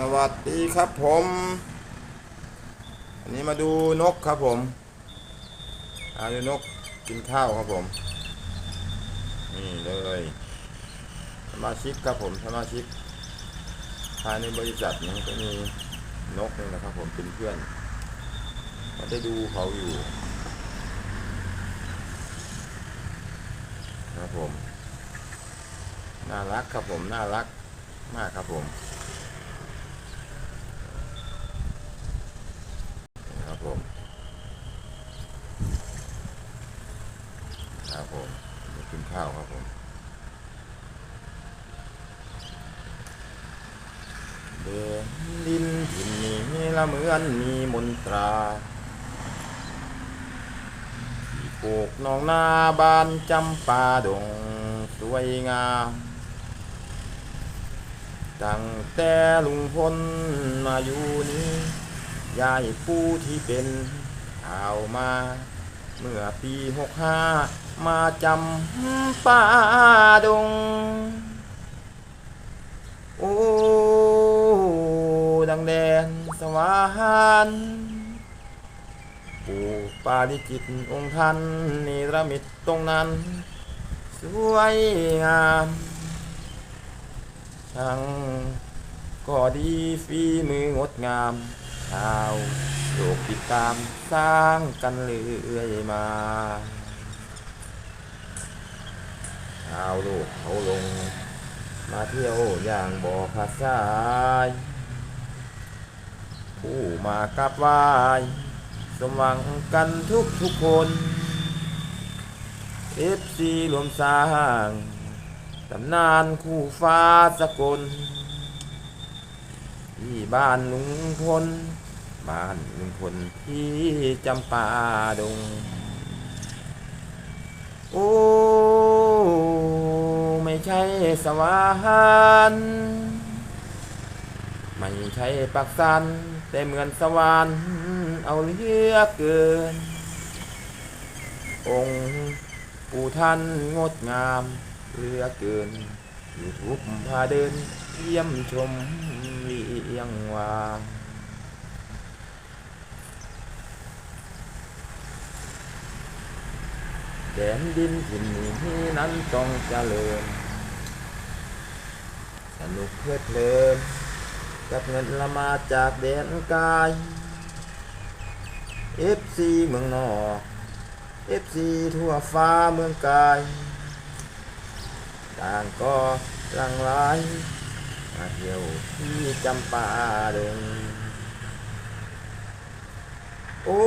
สวัสดีครับผม อันนี้มาดูนกครับผมอาดูนกกินข้าวครับผม นี่เลยสมาชิกครับผมสมาชิกภายในบริษัทนี้ก็มีนกนี่นะครับผมเป็นเพื่อนก็ได้ดูเขาอยู่ครับผม น่ารักครับผม น่ารักมากครับผม ครับ ผมครับผมมากินข้าวครับผมเดินดินถิ่นนี้ละเหมือนมีมนตราที่ปลูกหนองนาบานจำปาดงสวยงามตั้งแต่ลุงพลมาอยู่นี้ ยายผู้ที่เป็นข่าวมา เมื่อปีหกห้ามาจำป่าดง โอ้ ดังแดนสวรรค์ปู่ปาริจิตองค์ท่านนิรมิตตรงนั้น สวยงามช่างก็ดีฝีมืองดงาม ชาวโลกติดตามสร้างกันเรื่อยมาชาวโลกเขาลง มาเที่ยวอย่างบ่อขาดสายผู้มากราบไหว้สมหวังกันทุกทุกคนเอฟซีรวมสร้างตำนานคู่ฟ้าสกล ที่บ้านลุงพล บ้านลุงพลที่จำปาดง โอ้ ไม่ใช่สวรรค์ไม่ใช่ปักสันแต่เหมือนสวรรค์เอาเลือเกิน องค์ปู่ท่านงดงามเลือเกิน ยู่ทุกพาเดินเยี่ยมชมเลียงวางแดนดินถิ่นนี้นั้นต้องเจริญ สนุกเพลิดเพลินกับเงินละมาจากแดนไกายเอฟซีเมืองนอกเอฟซีทั่วฟ้าเมืองกาย ต่างก็หลังไหลมาเที่ยวที่จำปาดงโอ้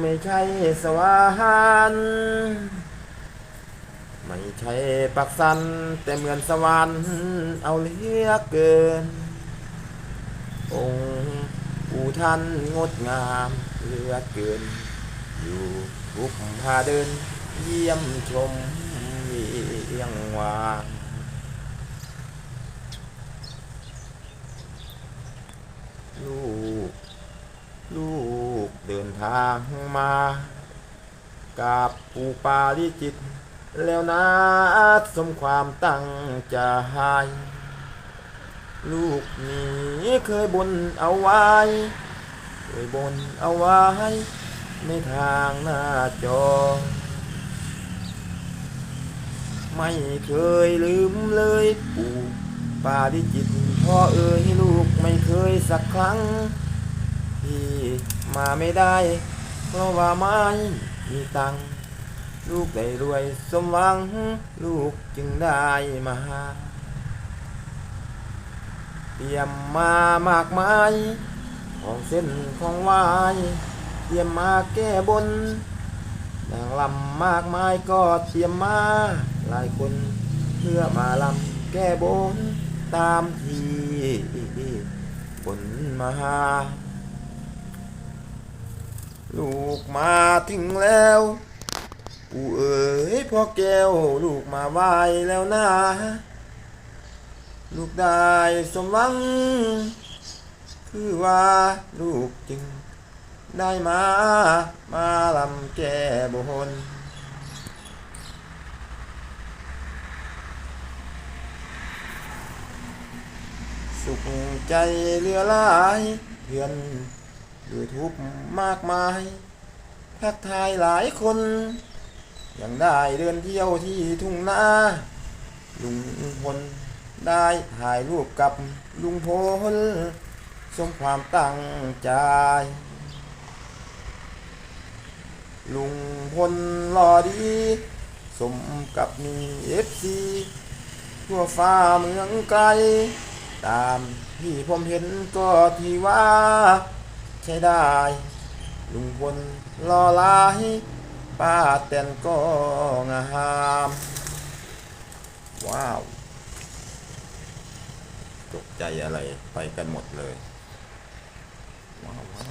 ไม่ใช่สวรรค์ไม่ใช่ปักสันแต่เหมือนสวรรค์เอาเหลือเกิน องค์ปู่ท่านงดงามเลือเกิน อยู่ทุกพาเดินเยี่ยมชม ยงวางลูก ลูกเดินทางมากับปู่ปาลิจิต แล้วนะสมความตั้งใจลูกนี้เคยบนเอาไว้ เคยบนเอาไว้ ในทางหน้าจอ ไม่เคยลืมเลยปู่ปาดิจิตพ่อเอ๋ยลูกไม่เคยสักครั้งที่มาไม่ได้ เพราะว่าไม่มีตังค์ลูกได้รวยสมหวัง ลูกจึงได้มาเตรียมมามากมาย ของเส้นของวายเตรียมมาแก้บนนางลำมากมายก็เตรียมมา หลายคนเพื่อมาลำแก้บนตามที่บนมาลูกมาถึงแล้วปู่เอ๋ยพ่อแก้วลูกมาไหวแล้วนะลูกได้สมหวัง คือว่าลูกจึงได้มา มาลำแก้บน สุขใจเหลือหลายเพื่อนด้วยทุกข์มากมายทักทายหลายคน ยังได้เดินเที่ยวที่ทุ่งนาลุงพลได้ถ่ายรูปกับลุงพลสมความตั้งใจ ลุงพลหล่อดี สมกับมีเอฟซีทั่วฟ้าเมืองไกล ตามที่ผมเห็นก็ที่ว่าใช้ได้ ลุงพลรอลายป้าแตนก็งามว้าว ตกใจอะไรไปกันหมดเลยว้าว